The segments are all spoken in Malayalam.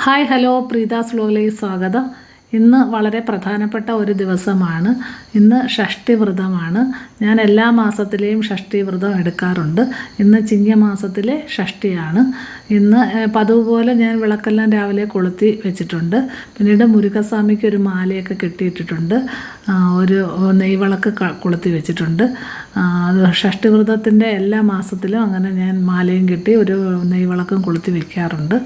ഹായ് ഹലോ പ്രീതാസ് വ്ലോഗിലേക്ക് സ്വാഗതം. ഇന്ന് വളരെ പ്രധാനപ്പെട്ട ഒരു ദിവസമാണ്. ഇന്ന് ഷഷ്ടി വ്രതമാണ് ഞാൻ എല്ലാ മാസത്തിലെയും ഷഷ്ടി വ്രതം എടുക്കാറുണ്ട്. ഇന്ന് ചിങ്ങമാസത്തിലെ ഷഷ്ടിയാണ്. ഇന്ന് പതിവ് പോലെ ഞാൻ വിളക്കെല്ലാം രാവിലെ കൊളുത്തി വെച്ചിട്ടുണ്ട്. പിന്നീട് മുരുകസ്വാമിക്ക് ഒരു മാലയൊക്കെ കെട്ടിയിട്ടിട്ടുണ്ട്. ഒരു നെയ്വിളക്ക് കൊളുത്തി വെച്ചിട്ടുണ്ട്. ഷഷ്ടി വ്രതത്തിന്റെ എല്ലാ മാസത്തിലും അങ്ങനെ ഞാൻ മാലയും കെട്ടി ഒരു നെയ്വിളക്കും കൊളുത്തി വെക്കാറുണ്ട്.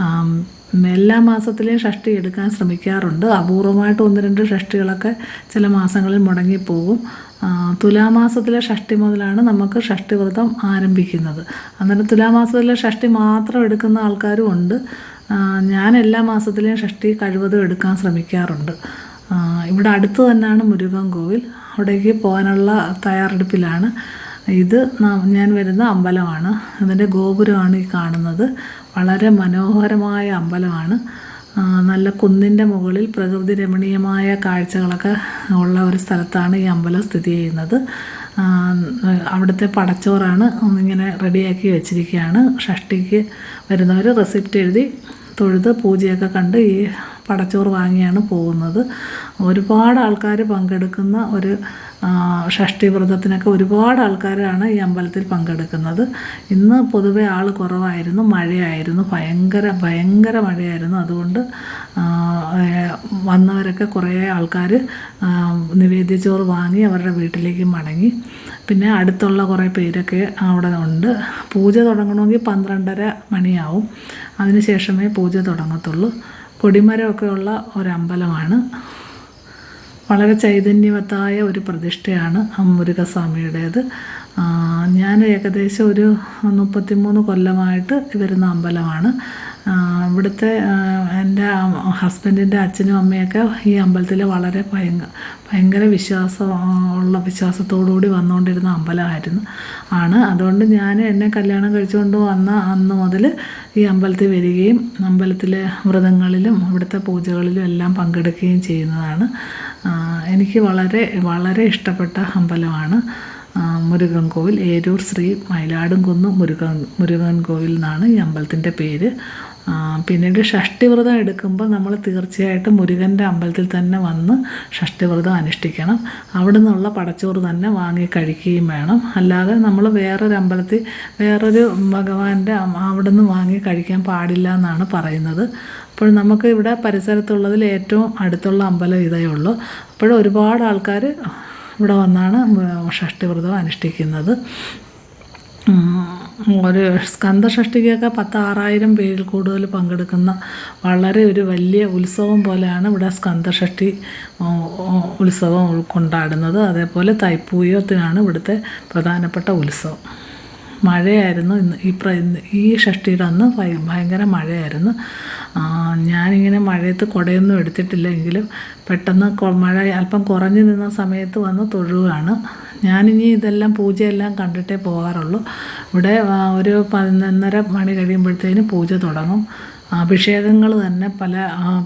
ആം, എല്ലാ മാസത്തിലെയും ഷഷ്ടി എടുക്കാൻ ശ്രമിക്കാറുണ്ട്. അപൂർവമായിട്ട് ഒന്ന് രണ്ട് ഷഷ്ടികളൊക്കെ ചില മാസങ്ങളിൽ മുടങ്ങിപ്പോകും. തുലാമാസത്തിലെ ഷഷ്ടി മുതലാണ് നമുക്ക് ഷഷ്ടി വ്രതം ആരംഭിക്കുന്നത്. അന്നേരം തുലാമാസത്തിലെ ഷഷ്ടി മാത്രം എടുക്കുന്ന ആൾക്കാരും ഉണ്ട്. ഞാൻ എല്ലാ മാസത്തിലെയും ഷഷ്ടി കഴിവതും എടുക്കാൻ ശ്രമിക്കാറുണ്ട്. ഇവിടെ അടുത്ത് തന്നെയാണ് മുരുകൻ കോവിൽ. അവിടേക്ക് പോകാനുള്ള തയ്യാറെടുപ്പിലാണ്. ഇത് ഞാൻ വരുന്ന അമ്പലമാണ്. അതിന്റെ ഗോപുരമാണ് ഈ കാണുന്നത്. വളരെ മനോഹരമായ അമ്പലമാണ്. നല്ല കുന്നിന്റെ മുകളിൽ പ്രകൃതി രമണീയമായ കാഴ്ചകളൊക്കെ ഉള്ള ഒരു സ്ഥലത്താണ് ഈ അമ്പലം സ്ഥിതി ചെയ്യുന്നത്. അവിടുത്തെ പടച്ചോറാണ് ഇങ്ങനെ റെഡിയാക്കി വെച്ചിരിക്കുകയാണ്. ഷഷ്ടിക്ക് വരുന്നവർ റെസിപ്റ്റ് എഴുതി തൊഴുത് പൂജയൊക്കെ കണ്ട് ഈ പടച്ചോറ് വാങ്ങിയാണ് പോകുന്നത്. ഒരുപാട് ആൾക്കാർ പങ്കെടുക്കുന്ന ഒരു ഷഷ്ടി വ്രതത്തിനൊക്കെ ഒരുപാട് ആൾക്കാരാണ് ഈ അമ്പലത്തിൽ പങ്കെടുക്കുന്നത്. ഇന്ന് പൊതുവേ ആൾ കുറവായിരുന്നു മഴയായിരുന്നു ഭയങ്കര ഭയങ്കര മഴയായിരുന്നു. അതുകൊണ്ട് വന്നവരൊക്കെ കുറേ ആൾക്കാർ നിവേദ്യച്ചോറ് വാങ്ങി അവരുടെ വീട്ടിലേക്ക് മടങ്ങി. പിന്നെ അടുത്തുള്ള കുറേ പേരൊക്കെ അവിടെ ഉണ്ട്. പൂജ തുടങ്ങണമെങ്കിൽ പന്ത്രണ്ടര മണിയാവും. അതിനുശേഷമേ പൂജ തുടങ്ങത്തുള്ളൂ. കൊടിമരമൊക്കെ ഉള്ള ഒരമ്പലമാണ്. വളരെ ചൈതന്യവത്തായ ഒരു പ്രതിഷ്ഠയാണ് മുരുകസ്വാമിയുടേത്. ഞാൻ ഏകദേശം ഒരു മുപ്പത്തിമൂന്ന് കൊല്ലമായിട്ട് വരുന്ന അമ്പലമാണ്. ഇവിടുത്തെ എന്റെ ഹസ്ബൻഡിന്റെ അച്ഛനും അമ്മയൊക്കെ ഈ അമ്പലത്തിൽ വളരെ ഭയങ്കര ഭയങ്കര വിശ്വാസം ഉള്ള വിശ്വാസത്തോടുകൂടി വന്നുകൊണ്ടിരുന്ന അമ്പലമായിരുന്നു. ആണ്. അതുകൊണ്ട് ഞാൻ എന്നെ കല്യാണം കഴിച്ചുകൊണ്ട് വന്ന അന്ന് മുതൽ ഈ അമ്പലത്തിൽ വരികയും അമ്പലത്തിലെ വ്രതങ്ങളിലും ഇവിടുത്തെ പൂജകളിലും എല്ലാം പങ്കെടുക്കുകയും ചെയ്യുന്നതാണ്. എനിക്ക് വളരെ വളരെ ഇഷ്ടപ്പെട്ട അമ്പലമാണ് മുരുകൻ കോവിൽ. ഏരൂർ ശ്രീ മയിലാടുംകുന്ന് മുരുകൻ മുരുകൻ കോവിൽ എന്നാണ് ഈ അമ്പലത്തിന്റെ പേര്. പിന്നീട് ഷഷ്ടിവ്രതം എടുക്കുമ്പോൾ നമ്മൾ തീർച്ചയായിട്ടും മുരുകന്റെ അമ്പലത്തിൽ തന്നെ വന്ന് ഷഷ്ടിവ്രതം അനുഷ്ഠിക്കണം. അവിടെ നിന്നുള്ള പടച്ചോറ് തന്നെ വാങ്ങി കഴിക്കുകയും വേണം. അല്ലാതെ നമ്മൾ വേറൊരു അമ്പലത്തിൽ വേറൊരു ഭഗവാന്റെ അവിടെ നിന്ന് വാങ്ങി കഴിക്കാൻ പാടില്ല എന്നാണ് പറയുന്നത്. അപ്പോൾ നമുക്ക് ഇവിടെ പരിസരത്തുള്ളതിൽ ഏറ്റവും അടുത്തുള്ള അമ്പലം ഇതേ ഉള്ളൂ. അപ്പോൾ ഒരുപാട് ആൾക്കാർ ഇവിടെ വന്നാണ് ഷഷ്ടിവ്രതം അനുഷ്ഠിക്കുന്നത്. ഒരു സ്കന്ദഷഷ്ടിക്കൊക്കെ പത്ത് ആറായിരം പേരിൽ കൂടുതൽ പങ്കെടുക്കുന്ന വളരെ ഒരു വലിയ ഉത്സവം പോലെയാണ് ഇവിടെ ഉം, ഉത്സവം കൊണ്ടാടുന്നത് അതേപോലെ തൈപ്പൂയത്തിനാണ് ഇവിടുത്തെ പ്രധാനപ്പെട്ട ഉത്സവം. മഴയായിരുന്നു ഇന്ന്. ഈ പ്ര ഈ ഷഷ്ടിയുടെ അന്ന് ഭയ- ഭയങ്കര മഴയായിരുന്നു. ഞാനിങ്ങനെ മഴയത്ത് കുടയൊന്നും എടുത്തിട്ടില്ല എങ്കിലും പെട്ടെന്ന് മഴ അല്പം കുറഞ്ഞു നിന്ന സമയത്ത് വന്ന് തൊഴുകയാണ് ഞാനിനി ഇതെല്ലാം പൂജയെല്ലാം കണ്ടിട്ടേ പോകാറുള്ളൂ ഇവിടെ ഒരു പതിനൊന്നര മണി കഴിയുമ്പോഴത്തേന് പൂജ തുടങ്ങും. അഭിഷേകങ്ങൾ തന്നെ പല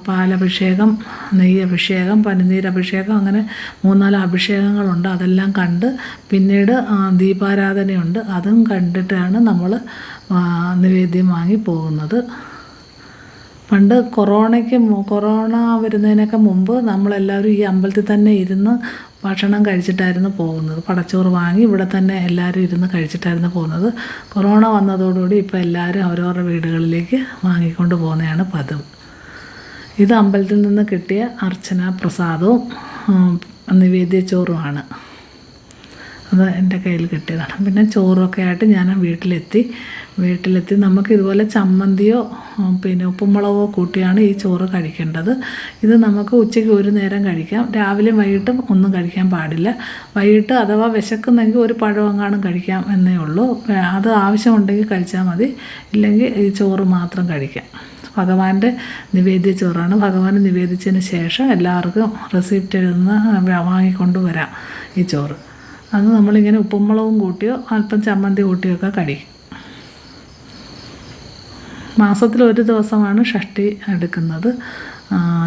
പാലഭിഷേകം നെയ്യഭിഷേകം പനിനീരഭിഷേകം അങ്ങനെ മൂന്നാൽ അഭിഷേകങ്ങളുണ്ട്. അതെല്ലാം കണ്ട് പിന്നീട് ദീപാരാധനയുണ്ട്. അതും കണ്ടിട്ടാണ് നമ്മൾ നിവേദ്യം വാങ്ങി പോകുന്നത്. പണ്ട് കൊറോണയ്ക്ക് കൊറോണ വരുന്നതിനൊക്കെ മുമ്പ് നമ്മളെല്ലാവരും ഈ അമ്പലത്തിൽ തന്നെ ഇരുന്ന് ഭക്ഷണം കഴിച്ചിട്ടായിരുന്നു പോകുന്നത്. പടച്ചോറ് വാങ്ങി ഇവിടെ തന്നെ എല്ലാവരും ഇരുന്ന് കഴിച്ചിട്ടായിരുന്നു പോകുന്നത്. കൊറോണ വന്നതോടുകൂടി ഇപ്പോൾ എല്ലാവരും അവരവരുടെ വീടുകളിലേക്ക് വാങ്ങിക്കൊണ്ട് പോകുന്നതാണ് പതിവ്. ഇത് അമ്പലത്തിൽ നിന്ന് കിട്ടിയ അർച്ചന പ്രസാദവും നിവേദ്യ ചോറുമാണ്. അത് എന്റെ കയ്യിൽ കിട്ടിയതാണ്. പിന്നെ ചോറൊക്കെ ആയിട്ട് ഞാൻ വീട്ടിലെത്തി. വീട്ടിലെത്തി നമുക്ക് ഇതുപോലെ ചമ്മന്തിയോ പിന്നെ ഉപ്പുമുളകോ കൂട്ടിയാണ് ഈ ചോറ് കഴിക്കേണ്ടത്. ഇത് നമുക്ക് ഉച്ചയ്ക്ക് ഒരു നേരം കഴിക്കാം. രാവിലെ വൈകിട്ടും ഒന്നും കഴിക്കാൻ പാടില്ല. വൈകിട്ട് അഥവാ വിശക്കുന്നെങ്കിൽ ഒരു പഴമെങ്ങാനും കഴിക്കാം എന്നേ ഉള്ളൂ. അത് ആവശ്യമുണ്ടെങ്കിൽ കഴിച്ചാൽ മതി. ഇല്ലെങ്കിൽ ഈ ചോറ് മാത്രം കഴിക്കാം. ഭഗവാന്റെ നിവേദ്യ ചോറാണ്. ഭഗവാൻ നിവേദിച്ചതിന് ശേഷം എല്ലാവർക്കും റെസിപ്റ്റ് എഴുതുന്ന വാങ്ങിക്കൊണ്ട് വരാം ഈ ചോറ്. അത് നമ്മളിങ്ങനെ ഉപ്പുമുളകും കൂട്ടിയോ അല്പം ചമ്മന്തി കൂട്ടിയോ ഒക്കെ കഴിക്കും. മാസത്തിൽ ഒരു ദിവസമാണ് ഷഷ്ടി എടുക്കുന്നത്.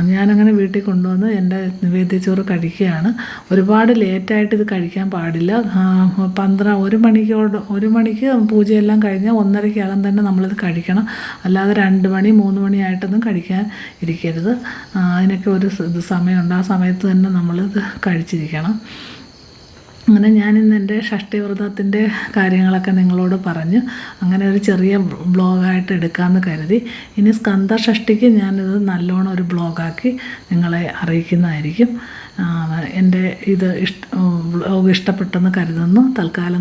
ഞാനങ്ങനെ വീട്ടിൽ കൊണ്ടുവന്ന് എന്റെ നിവേദ്യച്ചോറ് കഴിക്കുകയാണ്. ഒരുപാട് ലേറ്റായിട്ട് ഇത് കഴിക്കാൻ പാടില്ല. പന്ത്ര ഒരു മണിക്കോട് ഒരു മണിക്ക് പൂജയെല്ലാം കഴിഞ്ഞാൽ ഒന്നരയ്ക്കകം തന്നെ നമ്മളിത് കഴിക്കണം. അല്ലാതെ രണ്ട് മണി മൂന്ന് മണിയായിട്ടൊന്നും കഴിക്കാൻ ഇരിക്കരുത്. അതിനൊക്കെ ഒരു സമയമുണ്ട്. ആ സമയത്ത് തന്നെ നമ്മളിത് കഴിച്ചിരിക്കണം. അങ്ങനെ ഞാനിന്ന് എന്റെ ഷഷ്ടിവ്രതത്തിന്റെ കാര്യങ്ങളൊക്കെ നിങ്ങളോട് പറഞ്ഞു. അങ്ങനെ ഒരു ചെറിയ ബ്ലോഗായിട്ട് എടുക്കാമെന്ന് കരുതി. ഇനി സ്കന്ദ ഷഷ്ടിക്ക് ഞാനിത് നല്ലോണം ഒരു ബ്ലോഗാക്കി നിങ്ങളെ അറിയിക്കുന്നതായിരിക്കും. എന്റെ ഇത് ഇഷ്ട ബ്ലോഗ് ഇഷ്ടപ്പെട്ടെന്ന് കരുതുന്നു. തൽക്കാലം